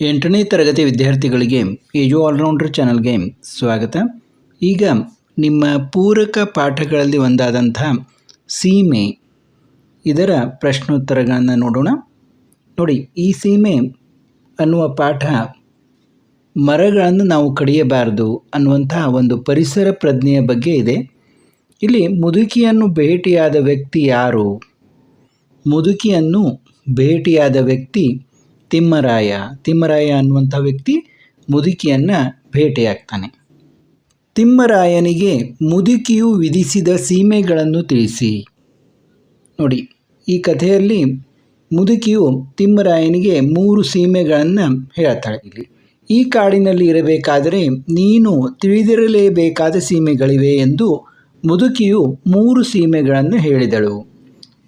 ಎಂಟನೇ ತರಗತಿ ವಿದ್ಯಾರ್ಥಿಗಳಿಗೆ ಏಜು ಆಲ್ರೌಂಡರ್ ಚಾನಲ್ಗೆ ಸ್ವಾಗತ. ಈಗ ನಿಮ್ಮ ಪೂರಕ ಪಾಠಗಳಲ್ಲಿ ಒಂದಾದಂಥ ಸೀಮೆ, ಇದರ ಪ್ರಶ್ನೋತ್ತರಗಳನ್ನು ನೋಡೋಣ. ನೋಡಿ, ಈ ಸೀಮೆ ಅನ್ನುವ ಪಾಠ ಮರಗಳನ್ನು ನಾವು ಕಡಿಯಬಾರದು ಅನ್ನುವಂತಹ ಒಂದು ಪರಿಸರ ಪ್ರಜ್ಞೆಯ ಬಗ್ಗೆ ಇದೆ. ಇಲ್ಲಿ ಮುದುಕಿಯನ್ನು ಭೇಟಿಯಾದ ವ್ಯಕ್ತಿ ಯಾರು? ಮುದುಕಿಯನ್ನು ಭೇಟಿಯಾದ ವ್ಯಕ್ತಿ ತಿಮ್ಮರಾಯ. ತಿಮ್ಮರಾಯ ಅನ್ನುವಂಥ ವ್ಯಕ್ತಿ ಮುದುಕಿಯನ್ನು ಭೇಟಿಯಾಗ್ತಾನೆ. ತಿಮ್ಮರಾಯನಿಗೆ ಮುದುಕಿಯು ವಿಧಿಸಿದ ಸೀಮೆಗಳನ್ನು ತಿಳಿಸಿ. ನೋಡಿ, ಈ ಕಥೆಯಲ್ಲಿ ಮುದುಕಿಯು ತಿಮ್ಮರಾಯನಿಗೆ ಮೂರು ಸೀಮೆಗಳನ್ನು ಹೇಳ್ತಾಳೆ. ಇಲ್ಲಿ, ಈ ಕಾಡಿನಲ್ಲಿ ಇರಬೇಕಾದರೆ ನೀನು ತಿಳಿದಿರಲೇಬೇಕಾದ ಸೀಮೆಗಳಿವೆ ಎಂದು ಮುದುಕಿಯು ಮೂರು ಸೀಮೆಗಳನ್ನು ಹೇಳಿದಳು.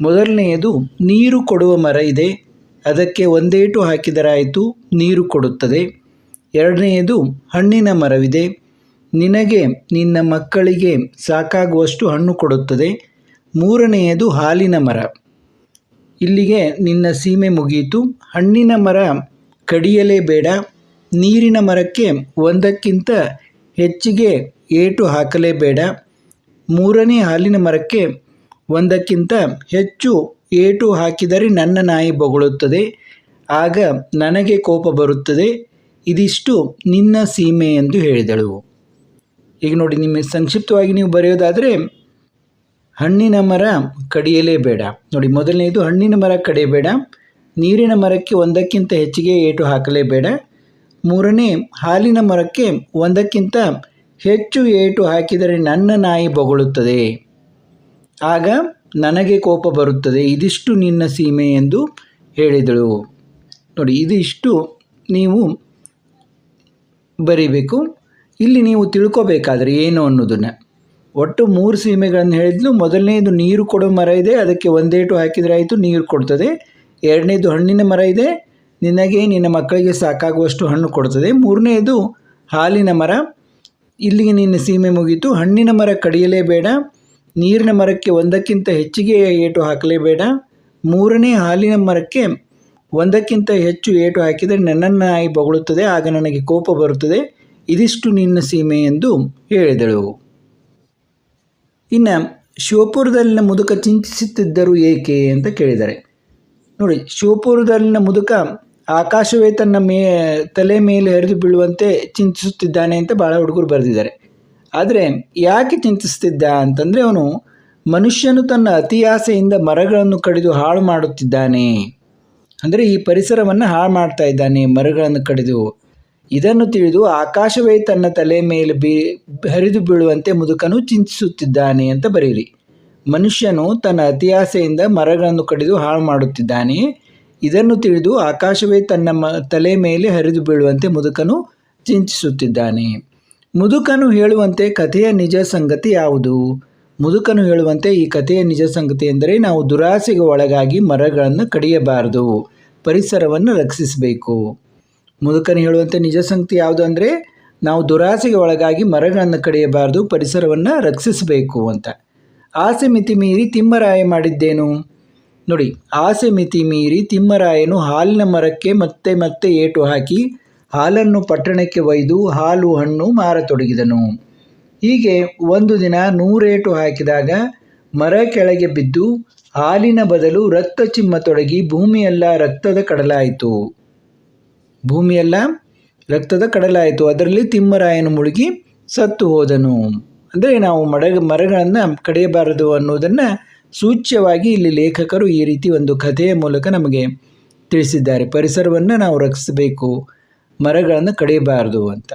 ಮೊದಲನೆಯದು, ನೀರು ಕೊಡುವ ಮರ ಇದೆ ಅದಕ್ಕೆ ಒಂದೇಟು ಹಾಕಿದರಾಯಿತು, ನೀರು ಕೊಡುತ್ತದೆ. ಎರಡನೆಯದು, ಹಣ್ಣಿನ ಮರವಿದೆ. ನಿನಗೆ ನಿನ್ನ ಮಕ್ಕಳಿಗೆ ಸಾಕಾಗುವಷ್ಟು ಹಣ್ಣು ಕೊಡುತ್ತದೆ. ಮೂರನೆಯದು, ಹಾಲಿನ ಮರ. ಇಲ್ಲಿಗೆ ನಿನ್ನ ಸೀಮೆ ಮುಗಿಯಿತು. ಹಣ್ಣಿನ ಮರ ಕಡಿಯಲೇಬೇಡ. ನೀರಿನ ಮರಕ್ಕೆ ಒಂದಕ್ಕಿಂತ ಹೆಚ್ಚಿಗೆ ಏಟು ಹಾಕಲೇಬೇಡ. ಮೂರನೇ ಹಾಲಿನ ಮರಕ್ಕೆ ಒಂದಕ್ಕಿಂತ ಹೆಚ್ಚು ಏಟು ಹಾಕಿದರೆ ನನ್ನ ನಾಯಿ ಬೊಗಳುತ್ತದೆ, ಆಗ ನನಗೆ ಕೋಪ ಬರುತ್ತದೆ, ಇದಿಷ್ಟು ನಿನ್ನ ಸೀಮೆ ಎಂದು ಹೇಳಿದಳು. ಈಗ ನೋಡಿ, ನಿಮ್ಮ ಸಂಕ್ಷಿಪ್ತವಾಗಿ ನೀವು ಬರೆಯೋದಾದರೆ, ಹಣ್ಣಿನ ಮರ ಕಡಿಯಲೇ ಬೇಡ. ನೋಡಿ, ಮೊದಲನೇದು, ಹಣ್ಣಿನ ಮರ ಕಡಿಯಬೇಡ. ನೀರಿನ ಮರಕ್ಕೆ ಒಂದಕ್ಕಿಂತ ಹೆಚ್ಚಿಗೆ ಏಟು ಹಾಕಲೇಬೇಡ ಮೂರನೇ, ಹಾಲಿನ ಮರಕ್ಕೆ ಒಂದಕ್ಕಿಂತ ಹೆಚ್ಚು ಏಟು ಹಾಕಿದರೆ ನನ್ನ ನಾಯಿ ಬೊಗಳುತ್ತದೆ. ಆಗ ನನಗೆ ಕೋಪ ಬರುತ್ತದೆ, ಇದಿಷ್ಟು ನಿನ್ನ ಸೀಮೆ ಎಂದು ಹೇಳಿದಳು. ನೋಡಿ, ಇದಿಷ್ಟು ನೀವು ಬರೀಬೇಕು. ಇಲ್ಲಿ ನೀವು ತಿಳ್ಕೊಬೇಕಾದ್ರೆ ಏನು ಅನ್ನೋದನ್ನು. ಒಟ್ಟು ಮೂರು ಸೀಮೆಗಳನ್ನು ಹೇಳಿದ್ಲು. ಮೊದಲನೇದು ನೀರು ಕೊಡೋ ಮರ ಇದೆ, ಅದಕ್ಕೆ ಒಂದೇಟು ಹಾಕಿದರೆ ಆಯಿತು, ನೀರು ಕೊಡ್ತದೆ. ಎರಡನೇದು ಹಣ್ಣಿನ ಮರ ಇದೆ, ನಿನಗೆ ನಿನ್ನ ಮಕ್ಕಳಿಗೆ ಸಾಕಾಗುವಷ್ಟು ಹಣ್ಣು ಕೊಡ್ತದೆ. ಮೂರನೇದು ಹಾಲಿನ ಮರ. ಇಲ್ಲಿಗೆ ನಿನ್ನ ಸೀಮೆ ಮುಗೀತು. ಹಣ್ಣಿನ ಮರ ಕಡಿಯಲೇಬೇಡ ನೀರಿನ ಮರಕ್ಕೆ ಒಂದಕ್ಕಿಂತ ಹೆಚ್ಚಿಗೆ ಏಟು ಹಾಕಲೇಬೇಡ. ಮೂರನೇ ಹಾಲಿನ ಮರಕ್ಕೆ ಒಂದಕ್ಕಿಂತ ಹೆಚ್ಚು ಏಟು ಹಾಕಿದರೆ ನನ್ನನ್ನು ನಾಯಿ ಬೊಗಳುತ್ತದೆ, ಆಗ ನನಗೆ ಕೋಪ ಬರುತ್ತದೆ. ಇದಿಷ್ಟು ನಿನ್ನ ಸೀಮೆ ಎಂದು ಹೇಳಿದಳು. ಇನ್ನು ಶಿವಪುರದಲ್ಲಿನ ಮುದುಕ ಚಿಂತಿಸುತ್ತಿದ್ದರು ಏಕೆ ಅಂತ ಕೇಳಿದ್ದಾರೆ ನೋಡಿ, ಶಿವಪುರದಲ್ಲಿನ ಮುದುಕ ಆಕಾಶವೇ ತನ್ನ ಮೇ, ತಲೆ ಮೇಲೆ ಹರಿದು ಬೀಳುವಂತೆ ಚಿಂತಿಸುತ್ತಿದ್ದಾನೆ ಅಂತ ಭಾಳ ಹುಡುಗರು ಬರೆದಿದ್ದಾರೆ. ಆದರೆ ಯಾಕೆ ಚಿಂತಿಸ್ತಿದ್ದ ಅಂತಂದರೆ ಅವನು ಮನುಷ್ಯನು ತನ್ನ ಅತಿಯಾಸೆಯಿಂದ ಮರಗಳನ್ನು ಕಡಿದು ಹಾಳು ಮಾಡುತ್ತಿದ್ದಾನೆ. ಅಂದರೆ ಈ ಪರಿಸರವನ್ನು ಹಾಳು ಮಾಡ್ತಾ ಇದ್ದಾನೆ, ಮರಗಳನ್ನು ಕಡಿದು. ಇದನ್ನು ತಿಳಿದು ಆಕಾಶವೇ ತನ್ನ ತಲೆ ಮೇಲೆ ಬಿ, ಹರಿದು ಬೀಳುವಂತೆ ಮುದುಕನು ಚಿಂತಿಸುತ್ತಿದ್ದಾನೆ ಅಂತ ಬರೀರಿ. ಮನುಷ್ಯನು ತನ್ನ ಅತಿಯಾಸೆಯಿಂದ ಮರಗಳನ್ನು ಕಡಿದು ಹಾಳು ಮಾಡುತ್ತಿದ್ದಾನೆ. ಇದನ್ನು ತಿಳಿದು ಆಕಾಶವೇ ತನ್ನ ಮ, ತಲೆ ಮೇಲೆ ಹರಿದು ಬೀಳುವಂತೆ ಮುದುಕನು ಚಿಂತಿಸುತ್ತಿದ್ದಾನೆ. ಮುದುಕನು ಹೇಳುವಂತೆ ಕಥೆಯ ನಿಜ ಸಂಗತಿ ಯಾವುದು? ಮುದುಕನು ಹೇಳುವಂತೆ ಈ ಕಥೆಯ ನಿಜ ಸಂಗತಿ ಎಂದರೆ ನಾವು ದುರಾಸೆಗೆ ಒಳಗಾಗಿ ಮರಗಳನ್ನು ಕಡಿಯಬಾರದು, ಪರಿಸರವನ್ನು ರಕ್ಷಿಸಬೇಕು. ಮುದುಕನು ಹೇಳುವಂತೆ ನಿಜ ಸಂಗತಿ ಯಾವುದು ಅಂದರೆ ನಾವು ದುರಾಸೆಗೆ ಒಳಗಾಗಿ ಮರಗಳನ್ನು ಕಡಿಯಬಾರದು, ಪರಿಸರವನ್ನು ರಕ್ಷಿಸಬೇಕು ಅಂತ. ಆಸೆ ಮಿತಿ ಮೀರಿ ತಿಮ್ಮರಾಯ ಮಾಡಿದ್ದೇನು? ನೋಡಿ, ಆಸೆ ಮಿತಿ ಮೀರಿ ತಿಮ್ಮರಾಯನು ಹಾಲಿನ ಮರಕ್ಕೆ ಮತ್ತೆ ಮತ್ತೆ ಏಟು ಹಾಕಿ ಹಾಲನ್ನು ಪಟ್ಟಣಕ್ಕೆ ಒಯ್ದು ಹಾಲು ಹಣ್ಣು ಮಾರತೊಡಗಿದನು. ಹೀಗೆ ಒಂದು ದಿನ ನೂರೇಟು ಹಾಕಿದಾಗ ಮರ ಕೆಳಗೆ ಬಿದ್ದು ಹಾಲಿನ ಬದಲು ರಕ್ತ ಚಿಮ್ಮ ತೊಡಗಿ ಭೂಮಿಯೆಲ್ಲ ರಕ್ತದ ಕಡಲಾಯಿತು. ಭೂಮಿಯೆಲ್ಲ ರಕ್ತದ ಕಡಲಾಯಿತು. ಅದರಲ್ಲಿ ತಿಮ್ಮರಾಯನು ಮುಳುಗಿ ಸತ್ತು ಹೋದನು. ಅಂದರೆ ನಾವು ಮಡಗ ಮರಗಳನ್ನು ಕಡಿಯಬಾರದು ಅನ್ನೋದನ್ನು ಸೂಚ್ಯವಾಗಿ ಇಲ್ಲಿ ಲೇಖಕರು ಈ ರೀತಿ ಒಂದು ಕಥೆಯ ಮೂಲಕ ನಮಗೆ ತಿಳಿಸಿದ್ದಾರೆ. ಪರಿಸರವನ್ನು ನಾವು ರಕ್ಷಿಸಬೇಕು. ಮರಗಳನ್ನು ಕಡಿಯಬಾರದು ಅಂತ.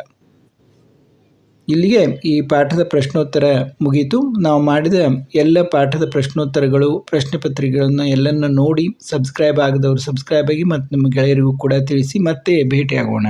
ಇಲ್ಲಿಗೆ ಈ ಪಾಠದ ಪ್ರಶ್ನೋತ್ತರ ಮುಗೀತು. ನಾವು ಮಾಡಿದ ಎಲ್ಲ ಪಾಠದ ಪ್ರಶ್ನೋತ್ತರಗಳು, ಪ್ರಶ್ನೆ ಪತ್ರಿಕೆಗಳನ್ನು ಎಲ್ಲನ್ನು ನೋಡಿ, ಸಬ್ಸ್ಕ್ರೈಬ್ ಆಗದವರು ಸಬ್ಸ್ಕ್ರೈಬ್ ಆಗಿ ಮತ್ತು ನಿಮ್ಮ ಗೆಳೆಯರಿಗೂ ಕೂಡ ತಿಳಿಸಿ ಮತ್ತೆ ಭೇಟಿಯಾಗೋಣ.